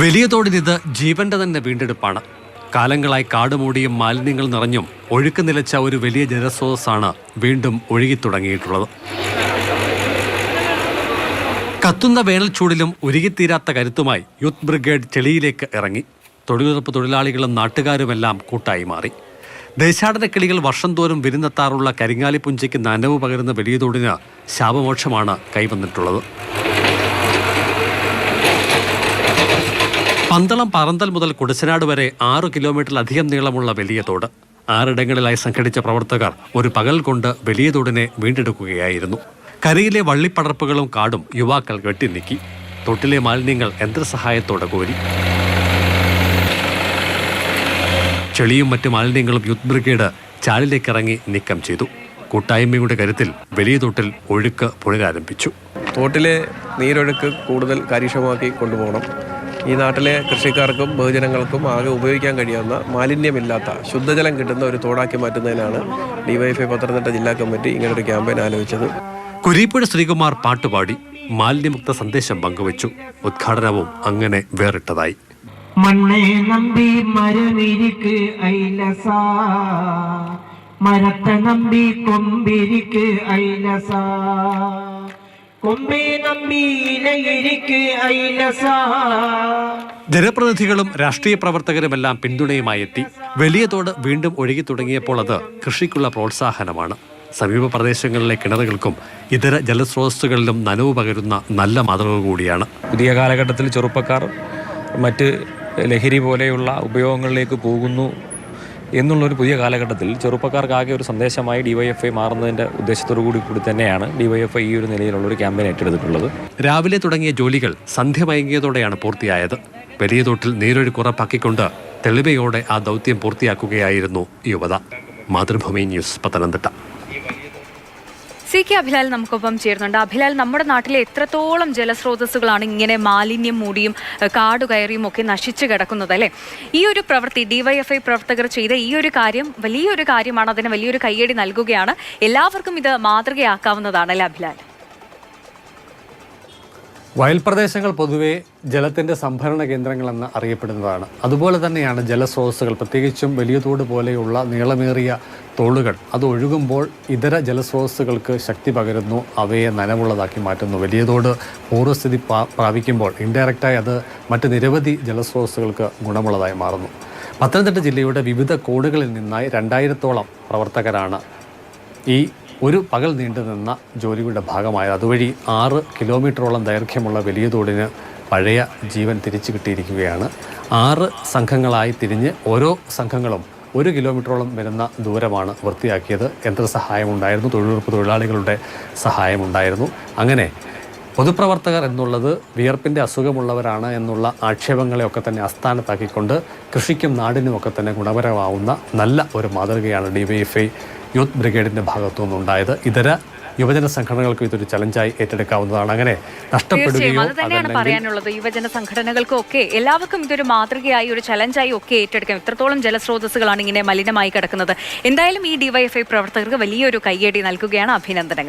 വലിയ തോടിനിത് ജീവന്റെ തന്നെ വീണ്ടെടുപ്പാണ്. കാലങ്ങളായി കാടുമൂടിയും മാലിന്യങ്ങൾ നിറഞ്ഞും ഒഴുക്ക് നിലച്ച ഒരു വലിയ ജലസ്രോതസ്സാണ് വീണ്ടും ഒഴുകിത്തുടങ്ങിയിട്ടുള്ളത്. കത്തുന്ന വേനൽ ചൂടിലും ഉരുകിത്തീരാത്ത കരുത്തുമായി യൂത്ത് ബ്രിഗേഡ് ചെളിയിലേക്ക് ഇറങ്ങി. തൊഴിലുറപ്പ് തൊഴിലാളികളും നാട്ടുകാരുമെല്ലാം കൂട്ടായി മാറി. ദേശാടന കിളികൾ വർഷം തോറും വിരുന്നെത്താറുള്ള കരിങ്ങാലിപ്പുഞ്ചയ്ക്ക് നനവ് പകരുന്ന വലിയ തോടിന് ശാപമോക്ഷമാണ് കൈവന്നിട്ടുള്ളത്. പന്തളം പറന്തൽ മുതൽ കുടശനാട് വരെ ആറു കിലോമീറ്ററിലധികം നീളമുള്ള വലിയ തോട്. ആറിടങ്ങളിലായി സംഘടിച്ച പ്രവർത്തകർ ഒരു പകൽ കൊണ്ട് വലിയ തോടിനെ വീണ്ടെടുക്കുകയായിരുന്നു. കരയിലെ വള്ളിപ്പടർപ്പുകളും കാടും യുവാക്കൾ വെട്ടിനീക്കി തൊട്ടിലെ മാലിന്യങ്ങൾ യന്ത്രസഹായത്തോടെ കോരി. ചെളിയും മറ്റ് മാലിന്യങ്ങളും യൂത്ത് ബ്രിഗേഡ് ചാലിലേക്കിറങ്ങി നീക്കം ചെയ്തു. കൂട്ടായ്മയുടെ കരുത്തിൽ വലിയ തോട്ടിൽ ഒഴുക്ക് പുനരാരംഭിച്ചു. തോട്ടിലെ നീരൊഴുക്ക് കൂടുതൽ കാര്യക്ഷമമാക്കി കൊണ്ടുപോകണം. ഈ നാട്ടിലെ കൃഷിക്കാർക്കും ബഹുജനങ്ങൾക്കും ആകെ ഉപയോഗിക്കാൻ കഴിയാവുന്ന മാലിന്യമില്ലാത്ത ശുദ്ധജലം കിട്ടുന്ന ഒരു തോടാക്കി മാറ്റുന്നതിനാണ് ഡിവൈഎഫ്ഐ പത്തനംതിട്ട ജില്ലാ കമ്മിറ്റി ഇങ്ങനൊരു ക്യാമ്പയിൻ ആലോചിച്ചത്. കുരീപ്പുഴ ശ്രീകുമാർ പാട്ടുപാടി മാലിന്യമുക്ത സന്ദേശം പങ്കുവച്ചു. ഉദ്ഘാടനവും അങ്ങനെ വേറിട്ടതായി. മണ്ണെ നമ്പി മരവിരിക്ക് ഐലസ. മരത്തെ നമ്പി കൊമ്പിരിക്ക് ഐലസ. ജനപ്രതിനിധികളും രാഷ്ട്രീയ പ്രവർത്തകരുമെല്ലാം പിന്തുണയുമായി എത്തി വലിയ തോട് വീണ്ടും ഒഴുകി തുടങ്ങിയപ്പോൾ അത് കൃഷിക്കുള്ള പ്രോത്സാഹനമാണ്. സമീപ പ്രദേശങ്ങളിലെ കിണറുകൾക്കും ഇതര ജലസ്രോതസ്സുകളിലും നനവ് പകരുന്ന നല്ല മാതൃക കൂടിയാണ്. പുതിയ കാലഘട്ടത്തിൽ ചെറുപ്പക്കാർ മറ്റ് ലഹരി പോലെയുള്ള ഉപയോഗങ്ങളിലേക്ക് പോകുന്നു. എന്നുള്ളൊരു പുതിയ കാലഘട്ടത്തിൽ ചെറുപ്പക്കാർക്കാകെ ഒരു സന്ദേശമായി ഡിവൈഎഫ്ഐ മാറുന്നതിന്റെ ഉദ്ദേശത്തോടു കൂടി കൂടി തന്നെയാണ് ഡിവൈഎഫ്ഐ ഈ ഒരു നിലയിലുള്ള ഒരു ക്യാമ്പയിൻ ഏറ്റെടുത്തിട്ടുള്ളത്. രാവിലെ തുടങ്ങിയ ജോലികൾ സന്ധ്യ മയങ്ങിയതോടെയാണ് പൂർത്തിയായത്. വലിയ തോട്ടിൽ നീരൊഴുക്കുറപ്പാക്കിക്കൊണ്ട് തെളിവയോടെ ആ ദൗത്യം പൂർത്തിയാക്കുകയായിരുന്നു യുവത. Mathrubhumi news Pathanamthitta. C K Abhilal നമുക്കൊപ്പം ചേരുന്നുണ്ട്. അഭിലാൽ നമ്മുടെ നാട്ടിലെ എത്രത്തോളം ജലസ്രോതസ്സുകളാണ് ഇങ്ങനെ മാലിന്യം മൂടിയും കാടുകയറിയും കാട് കയറിയും ഒക്കെ നശിച്ചു കിടക്കുന്നത് അല്ലേ? ഈ ഒരു പ്രവൃത്തി ഡിവൈഎഫ്ഐ പ്രവർത്തകർ ചെയ്ത ഈ ഒരു കാര്യം വലിയൊരു കാര്യമാണ്. അതിന് വലിയൊരു കയ്യടി നൽകുകയാണ്. എല്ലാവർക്കും ഇത് മാതൃകയാക്കാവുന്നതാണ് അല്ലേ അഭിലാൽ? വയൽ പ്രദേശങ്ങൾ പൊതുവെ ജലത്തിന്റെ സംഭരണ കേന്ദ്രങ്ങളെന്ന് അറിയപ്പെടുന്നതാണ്. അതുപോലെ തന്നെയാണ് ജലസ്രോതസ്സുകൾ. പ്രത്യേകിച്ചും വലിയ തോട് പോലെയുള്ള നീളമേറിയ തോടുകൾ അത് ഒഴുകുമ്പോൾ ഇതര ജലസ്രോതസ്സുകൾക്ക് ശക്തി പകരുന്നു. അവയെ നനവുള്ളതാക്കി മാറ്റുന്നു. വലിയതോട് പൂർവസ്ഥിതി പ്രാ- പ്രാപിക്കുമ്പോൾ ഇൻഡയറക്റ്റായി അത് മറ്റ് നിരവധി ജലസ്രോതസ്സുകൾക്ക് ഗുണമുള്ളതായി മാറുന്നു. പത്തനംതിട്ട ജില്ലയുടെ വിവിധ കോണുകളിൽ നിന്നായി രണ്ടായിരത്തോളം പ്രവർത്തകരാണ് ഈ ഒരു പകൽ നീണ്ടുനിന്ന ജോലിയുടെ ഭാഗമായത്. അതുവഴി ആറ് കിലോമീറ്ററോളം ദൈർഘ്യമുള്ള വലിയ തോടിന് പഴയ ജീവൻ തിരിച്ചു കിട്ടിയിരിക്കുകയാണ്. ആറ് സംഘങ്ങളായി തിരിഞ്ഞ് ഓരോ സംഘങ്ങളും ഒരു കിലോമീറ്ററോളം വരുന്ന ദൂരമാണ് വൃത്തിയാക്കിയത്. യന്ത്രസഹായമുണ്ടായിരുന്നു തൊഴിലുറപ്പ് തൊഴിലാളികളുടെ സഹായമുണ്ടായിരുന്നു. അങ്ങനെ പൊതുപ്രവർത്തകർ എന്നുള്ളത് വിയർപ്പിന്റെ അസുഖമുള്ളവരാണ് എന്നുള്ള ആക്ഷേപങ്ങളെയൊക്കെ തന്നെ അസ്ഥാനത്താക്കിക്കൊണ്ട് കൃഷിക്കും നാടിനുമൊക്കെ തന്നെ ഗുണപരമാവുന്ന നല്ല ഒരു മാതൃകയാണ് ഡിവൈഎഫ്ഐ യൂത്ത് ബ്രിഗേഡിന്റെ ഭാഗത്തു നിന്നുണ്ടായത് ഇതര യുവജന സംഘടനകൾക്കും ഇതൊരു ചലഞ്ചായി ഏറ്റെടുക്കാവുന്നതാണ്. അങ്ങനെ നഷ്ടപ്പെടുകയും അത് തന്നെയാണ് പറയാനുള്ളത്. യുവജന സംഘടനകൾക്കും ഒക്കെ എല്ലാവർക്കും ഇതൊരു മാതൃകയായി ഒരു ചലഞ്ചായി ഒക്കെ ഏറ്റെടുക്കാം. ഇത്രത്തോളം ജലസ്രോതസ്സുകളാണ് ഇങ്ങനെ മലിനമായി കിടക്കുന്നത്. എന്തായാലും ഈ ഡിവൈഎഫ്ഐ പ്രവർത്തകർക്ക് വലിയൊരു കയ്യടി നൽകുകയാണ്. അഭിനന്ദനങ്ങൾ.